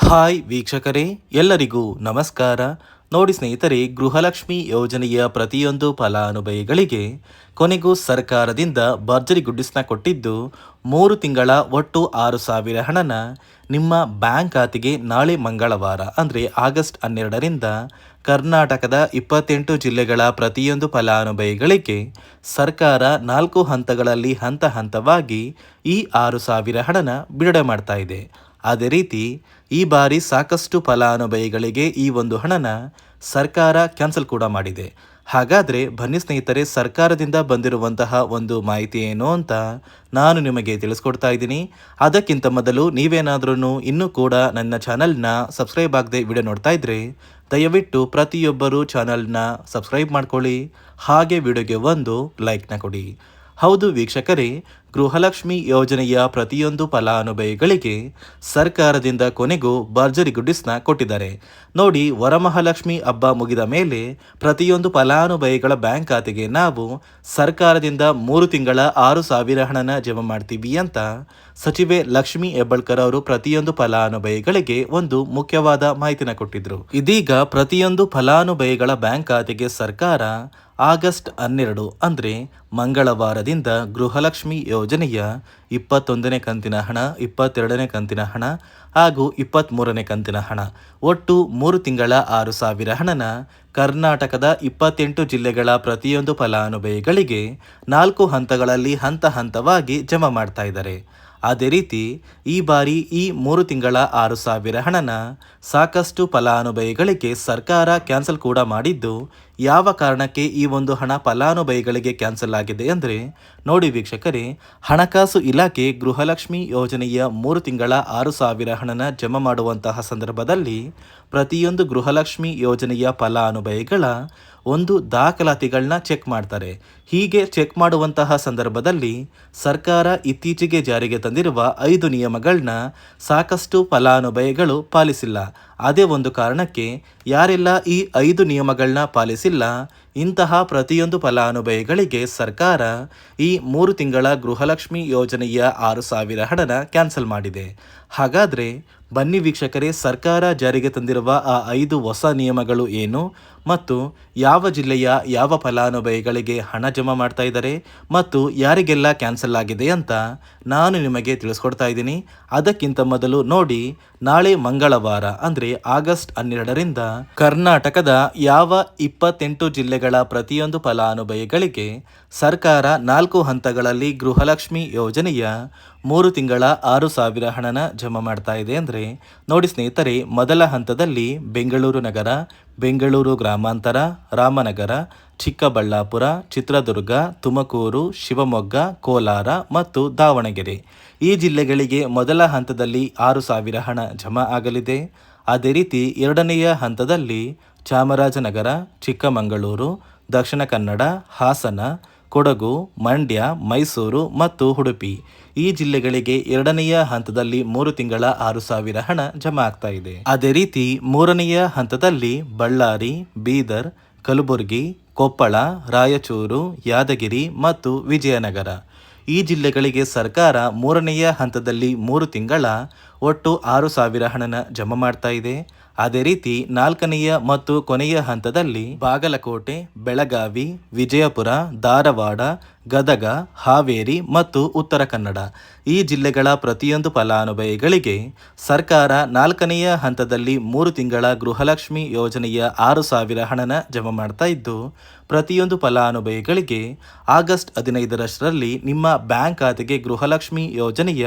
Hi ವೀಕ್ಷಕರೇ, ಎಲ್ಲರಿಗೂ ನಮಸ್ಕಾರ. ನೋಡಿ ಸ್ನೇಹಿತರೆ, ಗೃಹಲಕ್ಷ್ಮಿ ಯೋಜನೆಯ ಪ್ರತಿಯೊಂದು ಫಲಾನುಭವಿಗಳಿಗೆ ಕೊನೆಗೂ ಸರ್ಕಾರದಿಂದ ಭರ್ಜರಿ ಗುಡ್ಡಿಸ್ನ ಕೊಟ್ಟಿದ್ದು ಮೂರು ತಿಂಗಳ ಒಟ್ಟು ಆರು ಸಾವಿರ ಹಣನ ನಿಮ್ಮ ಬ್ಯಾಂಕ್ ಖಾತೆಗೆ ನಾಳೆ ಮಂಗಳವಾರ, ಅಂದರೆ ಆಗಸ್ಟ್ ಹನ್ನೆರಡರಿಂದ ಕರ್ನಾಟಕದ ಇಪ್ಪತ್ತೆಂಟು ಜಿಲ್ಲೆಗಳ ಪ್ರತಿಯೊಂದು ಫಲಾನುಭವಿಗಳಿಗೆ ಸರ್ಕಾರ ನಾಲ್ಕು ಹಂತಗಳಲ್ಲಿ ಹಂತ ಹಂತವಾಗಿ ಈ ಆರು ಸಾವಿರ ಹಣನ ಬಿಡುಗಡೆ ಮಾಡ್ತಾ ಇದೆ. ಅದೇ ರೀತಿ ಈ ಬಾರಿ ಸಾಕಷ್ಟು ಫಲಾನುಭವಿಗಳಿಗೆ ಈ ಒಂದು ಹಣನ ಸರ್ಕಾರ ಕ್ಯಾನ್ಸಲ್ ಕೂಡ ಮಾಡಿದೆ. ಹಾಗಾದರೆ ಬನ್ನಿ ಸ್ನೇಹಿತರೆ, ಸರ್ಕಾರದಿಂದ ಬಂದಿರುವಂತಹ ಒಂದು ಮಾಹಿತಿ ಏನು ಅಂತ ನಾನು ನಿಮಗೆ ತಿಳಿಸ್ಕೊಡ್ತಾ ಇದ್ದೀನಿ. ಅದಕ್ಕಿಂತ ಮೊದಲು ನೀವೇನಾದ್ರೂ ಇನ್ನೂ ಕೂಡ ನನ್ನ ಚಾನಲ್ನ ಸಬ್ಸ್ಕ್ರೈಬ್ ಆಗದೆ ವಿಡಿಯೋ ನೋಡ್ತಾ ಇದ್ರೆ, ದಯವಿಟ್ಟು ಪ್ರತಿಯೊಬ್ಬರು ಚಾನಲ್ನ ಸಬ್ಸ್ಕ್ರೈಬ್ ಮಾಡ್ಕೊಳ್ಳಿ. ಹಾಗೆ ವಿಡಿಯೋಗೆ ಒಂದು ಲೈಕ್ನ ಕೊಡಿ. ಹೌದು ವೀಕ್ಷಕರೇ, ಗೃಹಲಕ್ಷ್ಮಿ ಯೋಜನೆಯ ಪ್ರತಿಯೊಂದು ಫಲಾನುಭವಿಗಳಿಗೆ ಸರ್ಕಾರದಿಂದ ಕೊನೆಗೂ ಭರ್ಜರಿ ಗುಡ್ಡಿಸ್ನ ಕೊಟ್ಟಿದ್ದಾರೆ. ನೋಡಿ, ವರಮಹಾಲಕ್ಷ್ಮಿ ಹಬ್ಬ ಮುಗಿದ ಮೇಲೆ ಪ್ರತಿಯೊಂದು ಫಲಾನುಭವಿಗಳ ಬ್ಯಾಂಕ್ ಖಾತೆಗೆ ನಾವು ಸರ್ಕಾರದಿಂದ ಮೂರು ತಿಂಗಳ ಆರು ಸಾವಿರ ಹಣನ ಜಮಾ ಮಾಡ್ತೀವಿ ಅಂತ ಸಚಿವೆ ಲಕ್ಷ್ಮಿ ಹೆಬ್ಬಳ್ಕರ್ ಅವರು ಪ್ರತಿಯೊಂದು ಫಲಾನುಭವಿಗಳಿಗೆ ಒಂದು ಮುಖ್ಯವಾದ ಮಾಹಿತಿನ ಕೊಟ್ಟಿದ್ರು. ಇದೀಗ ಪ್ರತಿಯೊಂದು ಫಲಾನುಭವಿಗಳ ಬ್ಯಾಂಕ್ ಖಾತೆಗೆ ಸರ್ಕಾರ ಆಗಸ್ಟ್ ಹನ್ನೆರಡು ಅಂದರೆ ಮಂಗಳವಾರದಿಂದ ಗೃಹಲಕ್ಷ್ಮಿ ಯೋಜನೆಯ ಇಪ್ಪತ್ತೊಂದನೇ ಕಂತಿನ ಹಣ, ಇಪ್ಪತ್ತೆರಡನೇ ಕಂತಿನ ಹಣ ಹಾಗೂ ಇಪ್ಪತ್ತ್ಮೂರನೇ ಕಂತಿನ ಹಣ. ಒಟ್ಟು ಮೂರು ತಿಂಗಳ ಆರು ಸಾವಿರ ಹಣನ ಕರ್ನಾಟಕದ ಇಪ್ಪತ್ತೆಂಟು ಜಿಲ್ಲೆಗಳ ಪ್ರತಿಯೊಂದು ಫಲಾನುಭವಿಗಳಿಗೆ ನಾಲ್ಕು ಹಂತಗಳಲ್ಲಿ ಹಂತ ಹಂತವಾಗಿ ಜಮಾ ಮಾಡ್ತಾ ಇದ್ದಾರೆ. ಅದೇ ರೀತಿ ಈ ಬಾರಿ ಈ ಮೂರು ತಿಂಗಳ ಆರು ಸಾವಿರ ಹಣನ ಸಾಕಷ್ಟು ಫಲಾನುಭವಿಗಳಿಗೆ ಸರ್ಕಾರ ಕ್ಯಾನ್ಸಲ್ ಕೂಡ ಮಾಡಿದ್ದು, ಯಾವ ಕಾರಣಕ್ಕೆ ಈ ಒಂದು ಹಣ ಫಲಾನುಭವಿಗಳಿಗೆ ಕ್ಯಾನ್ಸಲ್ ಆಗಿದೆ ಅಂದರೆ, ನೋಡಿ ವೀಕ್ಷಕರೇ, ಹಣಕಾಸು ಇಲಾಖೆ ಗೃಹಲಕ್ಷ್ಮಿ ಯೋಜನೆಯ ಮೂರು ತಿಂಗಳ ಆರು ಸಾವಿರ ಹಣನ ಜಮಾ ಮಾಡುವಂತಹ ಸಂದರ್ಭದಲ್ಲಿ ಪ್ರತಿಯೊಂದು ಗೃಹಲಕ್ಷ್ಮಿ ಯೋಜನೆಯ ಫಲಾನುಭವಿಗಳ ಒಂದು ದಾಖಲಾತಿಗಳನ್ನ ಚೆಕ್ ಮಾಡ್ತಾರೆ. ಹೀಗೆ ಚೆಕ್ ಮಾಡುವಂತಹ ಸಂದರ್ಭದಲ್ಲಿ ಸರ್ಕಾರ ಇತ್ತೀಚೆಗೆ ಜಾರಿಗೆ ತಂದಿರುವ ಐದು ನಿಯಮಗಳನ್ನ ಸಾಕಷ್ಟು ಫಲಾನುಭವಿಗಳು ಪಾಲಿಸಿಲ್ಲ. ಅದೇ ಒಂದು ಕಾರಣಕ್ಕೆ ಯಾರೆಲ್ಲ ಈ ಐದು ನಿಯಮಗಳನ್ನ ಪಾಲಿಸಿಲ್ಲ, ಇಂತಹ ಪ್ರತಿಯೊಂದು ಫಲಾನುಭವಿಗಳಿಗೆ ಸರ್ಕಾರ ಈ ಮೂರು ತಿಂಗಳ ಗೃಹಲಕ್ಷ್ಮಿ ಯೋಜನೆಯ ಆರು ಸಾವಿರ ಹಣನ ಕ್ಯಾನ್ಸಲ್ ಮಾಡಿದೆ. ಹಾಗಾದರೆ ಬನ್ನಿ ವೀಕ್ಷಕರೇ, ಸರ್ಕಾರ ಜಾರಿಗೆ ತಂದಿರುವ ಆ ಐದು ಹೊಸ ನಿಯಮಗಳು ಏನು? ಮತ್ತು ಯಾವ ಜಿಲ್ಲೆಯ ಯಾವ ಫಲಾನುಭವಿಗಳಿಗೆ ಹಣ ಜಮಾ ಮಾಡ್ತಾ ಇದ್ದಾರೆ ಮತ್ತು ಯಾರಿಗೆಲ್ಲ ಕ್ಯಾನ್ಸಲ್ ಆಗಿದೆ ಅಂತ ನಾನು ನಿಮಗೆ ತಿಳಿಸ್ಕೊಡ್ತಾ ಇದ್ದೀನಿ. ಅದಕ್ಕಿಂತ ಮೊದಲು ನೋಡಿ, ನಾಳೆ ಮಂಗಳವಾರ, ಅಂದರೆ ಆಗಸ್ಟ್ ಹನ್ನೆರಡರಿಂದ ಕರ್ನಾಟಕದ ಯಾವ ಇಪ್ಪತ್ತೆಂಟು ಜಿಲ್ಲೆಗಳ ಪ್ರತಿಯೊಂದು ಫಲಾನುಭವಿಗಳಿಗೆ ಸರ್ಕಾರ ನಾಲ್ಕು ಹಂತಗಳಲ್ಲಿ ಗೃಹಲಕ್ಷ್ಮಿ ಯೋಜನೆಯ ಮೂರು ತಿಂಗಳ ಆರು ಸಾವಿರ ಹಣನ ಜಮಾ ಮಾಡ್ತಾ ಇದೆ ಅಂದರೆ, ನೋಡಿ ಸ್ನೇಹಿತರೆ, ಮೊದಲ ಹಂತದಲ್ಲಿ ಬೆಂಗಳೂರು ನಗರ ಬೆಂಗಳೂರು ಗ್ರಾಮಾಂತರ, ರಾಮನಗರ, ಚಿಕ್ಕಬಳ್ಳಾಪುರ, ಚಿತ್ರದುರ್ಗ, ತುಮಕೂರು, ಶಿವಮೊಗ್ಗ, ಕೋಲಾರ ಮತ್ತು ದಾವಣಗೆರೆ. ಈ ಜಿಲ್ಲೆಗಳಿಗೆ ಮೊದಲ ಹಂತದಲ್ಲಿ ಆರು ಸಾವಿರ ಹಣ ಜಮಾ ಆಗಲಿದೆ. ಅದೇ ರೀತಿ ಎರಡನೆಯ ಹಂತದಲ್ಲಿ ಚಾಮರಾಜನಗರ, ಚಿಕ್ಕಮಗಳೂರು, ದಕ್ಷಿಣ ಕನ್ನಡ, ಹಾಸನ ಕೊಡಗು, ಮಂಡ್ಯ, ಮೈಸೂರು ಮತ್ತು ಉಡುಪಿ. ಈ ಜಿಲ್ಲೆಗಳಿಗೆ ಎರಡನೆಯ ಹಂತದಲ್ಲಿ ಮೂರು ತಿಂಗಳ ಆರು ಸಾವಿರ ಹಣ ಜಮಾ ಆಗ್ತಾ ಇದೆ. ಅದೇ ರೀತಿ ಮೂರನೆಯ ಹಂತದಲ್ಲಿ ಬಳ್ಳಾರಿ, ಬೀದರ್, ಕಲಬುರಗಿ, ಕೊಪ್ಪಳ, ರಾಯಚೂರು, ಯಾದಗಿರಿ ಮತ್ತು ವಿಜಯನಗರ. ಈ ಜಿಲ್ಲೆಗಳಿಗೆ ಸರ್ಕಾರ ಮೂರನೆಯ ಹಂತದಲ್ಲಿ ಮೂರು ತಿಂಗಳ ಒಟ್ಟು ಆರು ಸಾವಿರ ಹಣನ ಜಮಾ ಮಾಡ್ತಾ ಇದೆ. ಅದೇ ರೀತಿ ನಾಲ್ಕನೆಯ ಮತ್ತು ಕೊನೆಯ ಹಂತದಲ್ಲಿ ಬಾಗಲಕೋಟೆ, ಬೆಳಗಾವಿ, ವಿಜಯಪುರ, ಧಾರವಾಡ, ಗದಗ, ಹಾವೇರಿ ಮತ್ತು ಉತ್ತರ ಕನ್ನಡ. ಈ ಜಿಲ್ಲೆಗಳ ಪ್ರತಿಯೊಂದು ಫಲಾನುಭವಿಗಳಿಗೆ ಸರ್ಕಾರ ನಾಲ್ಕನೆಯ ಹಂತದಲ್ಲಿ ಮೂರು ತಿಂಗಳ ಗೃಹಲಕ್ಷ್ಮಿ ಯೋಜನೆಯ ಆರು ಸಾವಿರ ಹಣನ ಜಮಾ ಮಾಡ್ತಾ ಇದ್ದು, ಪ್ರತಿಯೊಂದು ಫಲಾನುಭವಿಗಳಿಗೆ ಆಗಸ್ಟ್ ಹದಿನೈದರಷ್ಟರಲ್ಲಿ ನಿಮ್ಮ ಬ್ಯಾಂಕ್ ಖಾತೆಗೆ ಗೃಹಲಕ್ಷ್ಮಿ ಯೋಜನೆಯ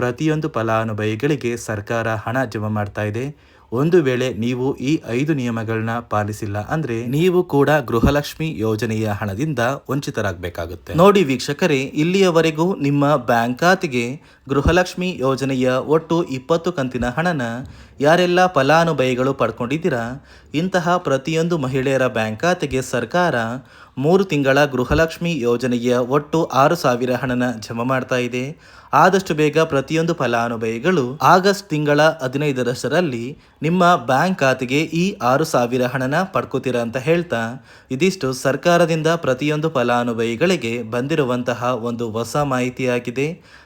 ಪ್ರತಿಯೊಂದು ಫಲಾನುಭವಿಗಳಿಗೆ ಸರ್ಕಾರ ಹಣ ಜಮಾ ಮಾಡ್ತಾ ಇದೆ. ಒಂದು ವೇಳೆ ನೀವು ಈ ಐದು ನಿಯಮಗಳನ್ನ ಪಾಲಿಸಿಲ್ಲ ಅಂದ್ರೆ ನೀವು ಕೂಡ ಗೃಹಲಕ್ಷ್ಮಿ ಯೋಜನೆಯ ಹಣದಿಂದ ವಂಚಿತರಾಗಬೇಕಾಗುತ್ತೆ. ನೋಡಿ ವೀಕ್ಷಕರೇ, ಇಲ್ಲಿಯವರೆಗೂ ನಿಮ್ಮ ಬ್ಯಾಂಕ್ ಖಾತೆಗೆ ಗೃಹಲಕ್ಷ್ಮಿ ಯೋಜನೆಯ ಒಟ್ಟು ಇಪ್ಪತ್ತು ಕಂತಿನ ಹಣನ ಯಾರೆಲ್ಲ ಫಲಾನುಭವಿಗಳು ಪಡ್ಕೊಂಡಿದ್ದೀರಾ? ಇಂತಹ ಪ್ರತಿಯೊಂದು ಮಹಿಳೆಯರ ಬ್ಯಾಂಕ್ ಖಾತೆಗೆ ಸರ್ಕಾರ ಮೂರು ತಿಂಗಳ ಗೃಹಲಕ್ಷ್ಮಿ ಯೋಜನೆಯ ಒಟ್ಟು ಆರು ಸಾವಿರ ಹಣನ ಜಮಾ ಮಾಡ್ತಾ ಇದೆ. ಆದಷ್ಟು ಬೇಗ ಪ್ರತಿಯೊಂದು ಫಲಾನುಭವಿಗಳು ಆಗಸ್ಟ್ ತಿಂಗಳ ಹದಿನೈದರಷ್ಟರಲ್ಲಿ ನಿಮ್ಮ ಬ್ಯಾಂಕ್ ಖಾತೆಗೆ ಈ ಆರು ಸಾವಿರ ಹಣನ ಪಡ್ಕೋತೀರಾ ಅಂತ ಹೇಳ್ತಾ ಇದಿಷ್ಟು ಸರ್ಕಾರದಿಂದ ಪ್ರತಿಯೊಂದು ಫಲಾನುಭವಿಗಳಿಗೆ ಬಂದಿರುವಂತಹ ಒಂದು ಹೊಸ ಮಾಹಿತಿಯಾಗಿದೆ.